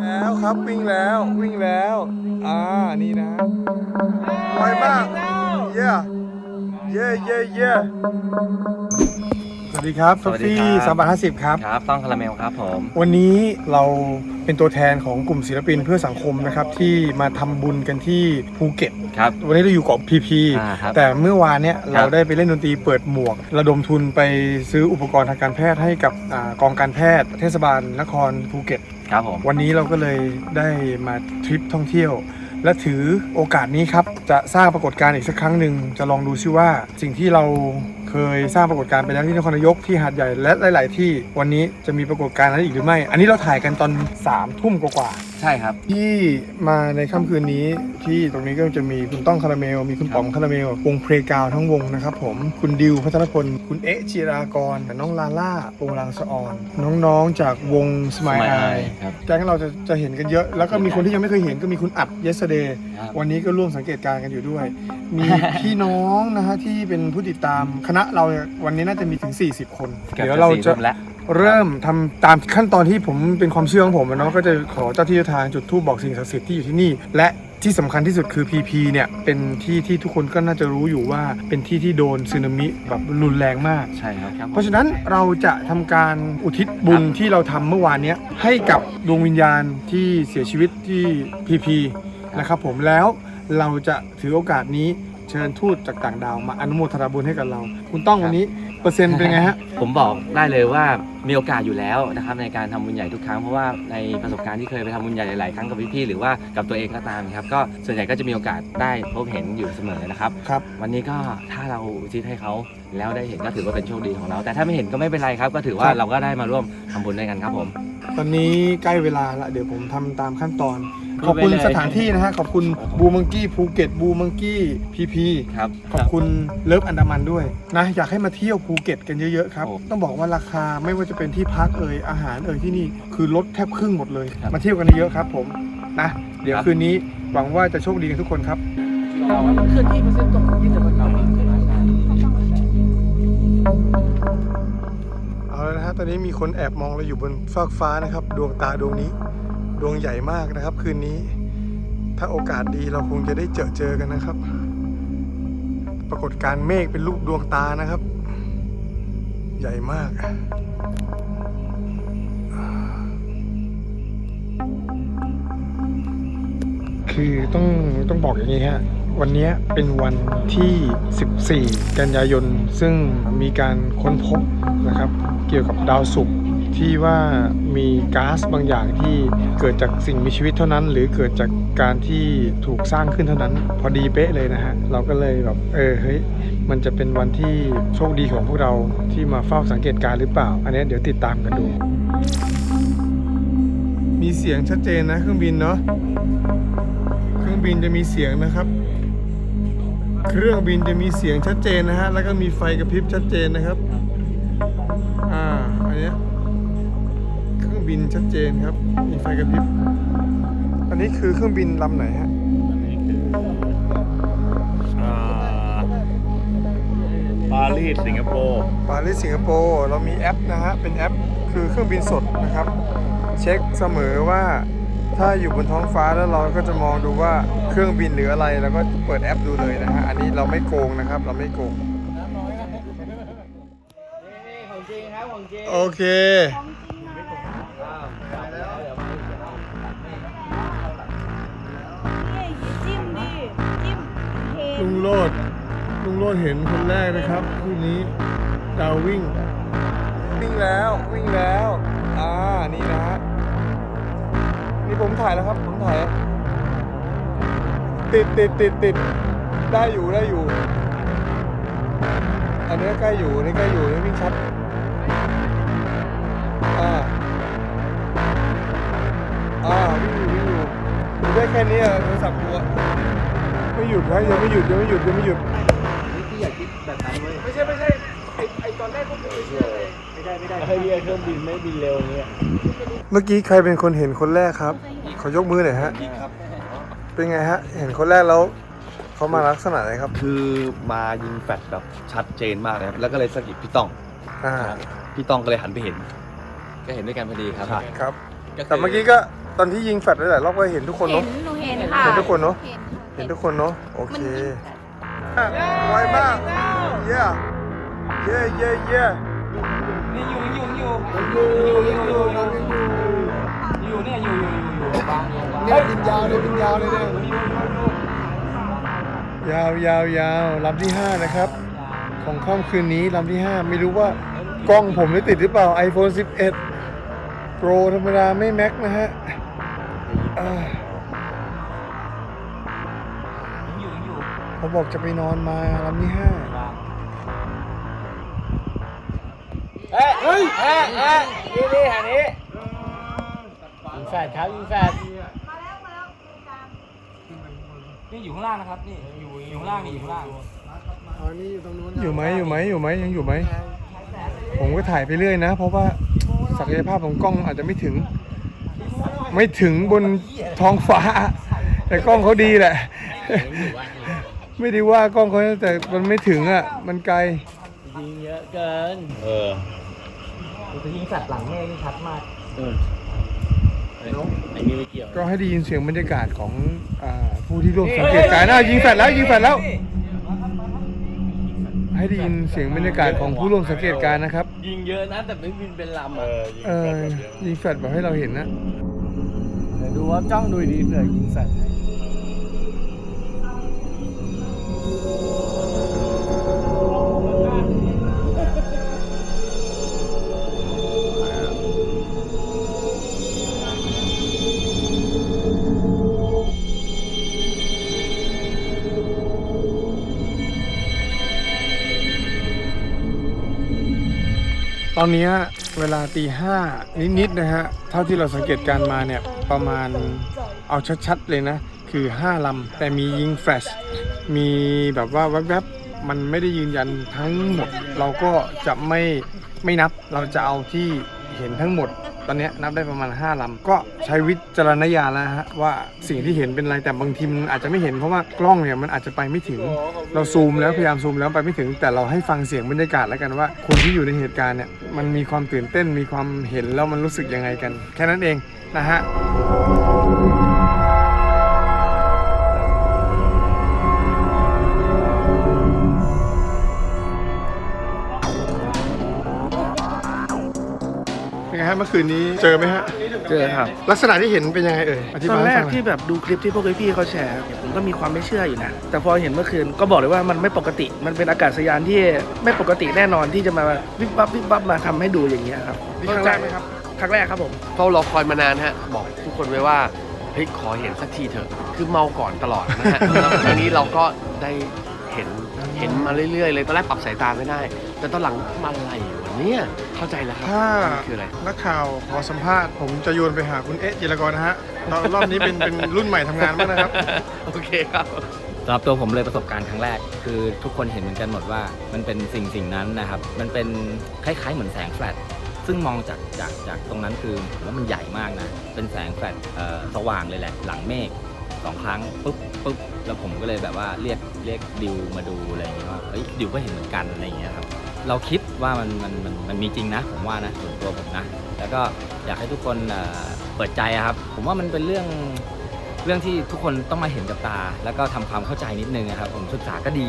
แล้วครับวิ่งแล้ววิ่งแล้ว อ่านี่นะไวมากเย่เย่เย่เย่สวัสดีครับสวัสดีฟี่ครับ สามบาทห้าสิบครับ ครับ ต้องคาราเมลครับผม วันนี้เราเป็นตัวแทนของกลุ่มศิลปินเพื่อสังคมนะครับ ที่มาทำบุญกันที่ภูเก็ต ครับ วันนี้เราอยู่เกาะพีพีอ่าครับแต่เมื่อวานเนี้ยครัเราบได้ไปเล่นดนตรีเปิดหมวก ระดมทุนไปซื้ออุปกรณ์ทางการแพทย์ให้กับอากองการแพทย์ เทศบาลนครภูเก็ต ครับผม วันนี้เราก็เลยได้มาทริปท่องเที่ยว และถือโอกาสนี้ครับ จะสร้างปรากฏการณ์อีกสักครั้งหนึ่งจะลองดูซิว่า สิ่งที่เราเคยสร้างปรากฏการณ์ไปแล้วที่นครนายกที่หาดใหญ่และหลาย ๆ ที่วันนี้จะมีปรากฏการณ์นั้นอีกหรือไม่ อันนี้เราถ่ายกันตอน3ามทุ่มกว่าๆ ใช่ครับ ที่มาในค่ำคืนนี้ที่ตรงนี้ก็จะมีคุณต้องคาราเมล มีคุณป๋อมคาราเมล วงเพลกาวทั้งวงนะครับผมคุณดิวพัฒนพล คุณเอ๊ะจิรากร น้องลาล่าโปงลางสะออน น้องๆจากวงสมาย Smile ไอ Eye ครับแก๊งเราจะจะเห็นกันเยอะ แล้วก็มีคนที่ยังไม่เคยเห็นก็มีคุณอัด yesterday ครับ วันนี้ก็ร่วมสังเกตการณ์กันอยู่ด้วย มี พี่น้องนะฮะที่เป็นผู้ติดตามคณะเราเนี่ยวันนี้น่าจะมีถึง 40 คนกือบเดี๋ยวเราจะสี่ทุ่มแล้ว เริ่มทำตามขั้นตอนที่ผมเป็นความเชื่อของผมอะเนาะก็จะขอเจ้าที่เจ้าทางจุดธูปบอกสิ่งศักดิ์สิทธิ์ที่อยู่ที่นี่ และที่สำคัญที่สุดคือ PP เนี่ยเป็นที่ที่ทุกคนก็น่าจะรู้อยู่ว่าเป็นที่ที่โดนสึนามิแบบรุนแรงมาก ใช่ครับครับเพราะฉะนั้นเราจะทำการอุทิศบุญที่เราทำเมื่อวานเนี้ยให้กับดวงวิญญาณที่เสียชีวิตที่ PP นะครับผมแล้วเราจะถือโอกาสนี้เชิญทูตจากต่างดาวมาอนุโมทนาบุญให้กับเรา คุณต้องวันนี้เปอร์เซ็นต์เป็นไงฮะ ผมบอกได้เลยว่ามีโอกาสอยู่แล้วนะครับในการทำบุญใหญ่ทุกครั้งเพราะว่าในประสบการณ์ที่เคยไปทำบุญใหญ่หลายๆครั้งกับพี่ๆหรือว่ากับตัวเองก็ตามครับก็ส่วนใหญ่ก็จะมีโอกาสได้พบเห็นอยู่เสมอนะครับ ครับ วันนี้ก็ถ้าเราอุทิศให้เขาแล้วได้เห็นก็ถือว่าเป็นโชคดีของเรา แต่ถ้าไม่เห็นก็ไม่เป็นไรครับ ก็ถือว่าครับ เราก็ได้มาร่วมทำบุญด้วยกันครับผม ตอนนี้ใกล้เวลาละเดี๋ยวผมทำตามขั้นตอนดูขอบคุณไปเลยสถานที่นะฮะ ขอบคุณบูมังกี้ภูเก็ตบูมังกี้พีพีครับ ขอบคุณเลิฟอันดามันด้วยนะอยากให้มาเที่ยวภูเก็ตกันเยอะๆครับ โอ้ต้องบอกว่าราคาไม่ว่าจะเป็นที่พักเอ่ยอาหารเอ่ยที่นี่คือลดแทบครึ่งหมดเลย ครับมาเที่ยวกันเยอะๆครับ ผมนะเดี๋ยวครับ คืนนี้หวังว่าจะโชคดีกันทุกคนครับ มันเคลื่อนที่เปอร์เซ็นต์ตกยี่สิบเปอร์เซ็นต์เอา ตอนนี้มีคนแอบมองเราอยู่บนฟากฟ้านะครับ ดวงตาดวงนี้ ดวงใหญ่มากนะครับ คืนนี้ ถ้าโอกาสดีเราคงจะได้เจอเจอกันนะครับ ปรากฏการเมฆเป็นรูปดวงตานะครับ ใหญ่มากคือต้องต้องบอกอย่างนี้ฮะ วันนี้เป็นวันที่ 14 กันยายน ซึ่งมีการค้นพบนะครับ เกี่ยวกับดาวศุกร์ที่ว่ามีก๊าซบางอย่างที่เกิดจากสิ่งมีชีวิตเท่านั้น หรือเกิดจากการที่ถูกสร้างขึ้นเท่านั้น พอดีเป๊ะเลยนะฮะ เราก็เลยแบบเออเฮ้ยมันจะเป็นวันที่โชคดีของพวกเราที่มาเฝ้าสังเกตการณ์หรือเปล่า อันนี้เดี๋ยวติดตามกันดู มีเสียงชัดเจนนะเครื่องบินเนาะเครื่องบินจะมีเสียงนะครับ เครื่องบินจะมีเสียงชัดเจนนะฮะ แล้วก็มีไฟกระพริบชัดเจนนะครับ อ่า อันเนี้ยเครื่องบินชัดเจนครับ มีไฟกระพริบ อันนี้คือเครื่องบินลำไหนฮะอ่าปารีสสิงคโปร์ ปารีสสิงคโปร์ เรามีแอปนะฮะ เป็นแอปคือเครื่องบินสดนะครับ เช็คเสมอว่า ถ้าอยู่บนท้องฟ้าแล้วเราก็จะมองดูว่าเครื่องบินหรืออะไรแล้วก็เปิดแอปดูเลยนะฮะ อันนี้เราไม่โกงนะครับ เราไม่โกง ของจริงครับของจริงโอเคจิ้มดิจิ้มเทลุงโลดลุงโลดเห็นคนแรกนะครับคืนนี้ดาววิ่ง วิ่งแล้ววิ่งแล้ว นี่ผมถ่ายแล้วครับ ผมถ่าย ติดติดติดติดได้อยู่ได้อยู่ อันนี้ใกล้อยู่อันนี่ใกล้อยู่นี่วิ่งชัดอ่าอ่าวิ่งอยู่วิ่งอยู่ดูได้แค่นี้อะโทรศัพท์กูอะไม่หยุดนะยังไม่หยุดยังไม่หยุดยังไม่หยุด พี่อยากคิดแบบนั้นเว้ย ไม่ใช่ไม่ใช่ ไอไอตอนแรกผมไม่เชื่อเลยไม่ได้ไม่ได้ให้เรียกเครื่องบินไม่บินเร็วเงี้ยเมื่อกี้ใครเป็นคนเห็นคนแรกครับ ขอยกมือหน่อยฮะ เป็นไงฮะ เห็นคนแรกแล้วเขามาลักษณะไหนครับ คือมายิงแฟลชแบบชัดเจนมากเลยครับ แล้วก็เลยสะกิดพี่ต้องอ่าพี่ต้องก็เลยหันไปเห็น ก็เห็นด้วยกันพอดีครับใช่ครับ แต่เมื่อกี้ก็ตอนที่ยิงแฟลชหลายๆรอบก็เห็นทุกคนเห็เนาะ นหนูเห็นค่ะเห็นทุกคนเนอะเห็นเห็นทุกคนเนาะ โอเคไวมาก เย้ เย้เย้เย้นี่อยู่อยู่อยู่อยู่อยู่อยู่อยู่อยู่เนี่ยอยู่อยู่อยู่อยู่บางอยู่บางเนี่ยบินยาวเลยบินยาวเลยเนี่ยยาวยาวยาวลำที่5นะครับ ของค่ำคืนนี้ลำที่5ไม่รู้ว่ากล้องผมได้ติดหรือเปล่า iPhone 11 Pro ธรรมดาไม่แม็กนะฮะอ่าอยู่อยู่เขาบอกจะไปนอนมาลำที่5 เฮ้ยเฮ้ยเฮ้ยเฮ้ยนี่นี่หานี้ยิงแฟดครับยิงแฟดนี่อยู่ข้างล่างนะครับนี่อยู่อยู่ข้างล่างนี่อยู่ข้างล่างอยู่ไหมอยู่ไหมอยู่ไหมยังอยู่ไหมผมก็ถ่ายไปเรื่อยนะ เพราะว่าศักยภาพของกล้องอาจจะไม่ถึง ไม่ถึงบนท้องฟ้า แต่กล้องเขาดีแหละ ไม่ได้ว่ากล้องเขาแต่มันไม่ถึงอะ มันไกลยิงเยอะเกิน เออ จะยิงสัตว์หลังแม่นี่ชัดมาก เออไอ้นี่ไม่เกี่ยวก็ให้ได้ยินเสียงบรรยากาศของอาผู้ที่ร่วมสังเกตการณ์อะยิงแฟลชแล้วยิงแฟลชแล้ว ให้ได้ยินเสียงบรรยากาศของผู้ร่วมสังเกตการณ์นะครับ ยิงเยอะนะแต่ไม่บินเป็นลำเออะอเออยิงแฟลชแบบให้เราเห็นนะ เดี๋ยวดูว่าจ้องดูดีเผื่อยิงสัตว์ให้ ตอนนี้เวลาตีห้านิดๆนะฮะ เท่าที่เราสังเกตการมาเนี่ย ประมาณเอาชัดๆเลยนะ คือ 5ลำแต่มียิงแฟลชมีแบบว่าแวบๆมันไม่ได้ยืนยันทั้งหมด เราก็จะไม่ไม่นับเราจะเอาที่เห็นทั้งหมด ตอนนี้นับได้ประมาณ 5ลำก็ใช้วิจารณญาณแล้วฮะว่าสิ่งที่เห็นเป็นอะไรแต่บางทีมันอาจจะไม่เห็นเพราะว่ากล้องเนี่ยมันอาจจะไปไม่ถึง เราซูมแล้วพยายามซูมแล้วไปไม่ถึง แต่เราให้ฟังเสียงบรรยากาศแล้วกันว่า คนที่อยู่ในเหตุการณ์เนี่ยมันมีความตื่นเต้นมีความเห็นแล้วมันรู้สึกยังไงกัน แค่นั้นเองนะฮะ เป็นไงฮะเมื่อคืนนี้เจอไหมฮะ เจอครับ ลักษณะที่เห็นเป็นยังไงเอ่ยอธิตบาอยนแรให้กฟังหน่อย ที่แบบดูคลิปที่พวกพี่ๆเขาแชร์เนี่ยผมก็มีความไม่เชื่ออยู่นะ แต่พอเห็นเมื่อคืนก็บอกเลยว่ามันไม่ปกติ มันเป็นอากาศยานที่ไม่ปกติแน่นอนที่จะมาวิบวับวิบวับมาทำให้ดูอย่างเงี้ยครับนี่ครั้งแรกไหมครับ ครั้งแรกครับผม เฝ้ารอคอยมานานฮะ บอกทุกคนไว้ว่าเฮ้ยขอเห็นสักทีเถอะ คือเมาก่อนตลอดนะฮะแล้วทีนี้เราก็ได้เห็นเห็นมาเรื่อยๆเลยตอนแรกปรับสายตาไม่ได้ แต่ตอนหลังมาอะไรวะเนี่ย เข้าใจแล้วครับถ้ามันคืออะไร นักข่าวขอสัมภาษณ์ ผมจะโยนไปหาคุณเอ๊ะจิรกรนะฮะตอนรอบนี้เป็นเป็นรุ่นใหม่ทำงานมากนะครับ โอเคครับ สำหรับตัวผมเลยประสบการณ์ครั้งแรก คือทุกคนเห็นเหมือนกันหมดว่ามันเป็นสิ่งสิ่งนั้นนะครับ มันเป็นคล้ายๆเหมือนแสงแฟลชซึ่งมองจากจากจากตรงนั้นคือผมว่ามันใหญ่มากนะ เป็นแสงแฟลชเอ่อสว่างเลยแหละ หลังเมฆสองครั้งปุ๊บปุ๊บแล้วผมก็เลยแบบว่าเรียกเรียกดิวมาดูอะไรอย่างเงี้ยว่าเฮ้ยดิวก็เห็นเหมือนกันอะไรอย่างเงี้ยครับ เราคิดว่ามันมันมันมันมีจริงนะ ผมว่านะส่วนตัวผมนะ แล้วก็อยากให้ทุกคนเปิดใจครับ ผมว่ามันเป็นเรื่องเรื่องที่ทุกคนต้องมาเห็นกับตา แล้วก็ทำความเข้าใจนิดนึงนะครับ ผมศึกษาก็ดี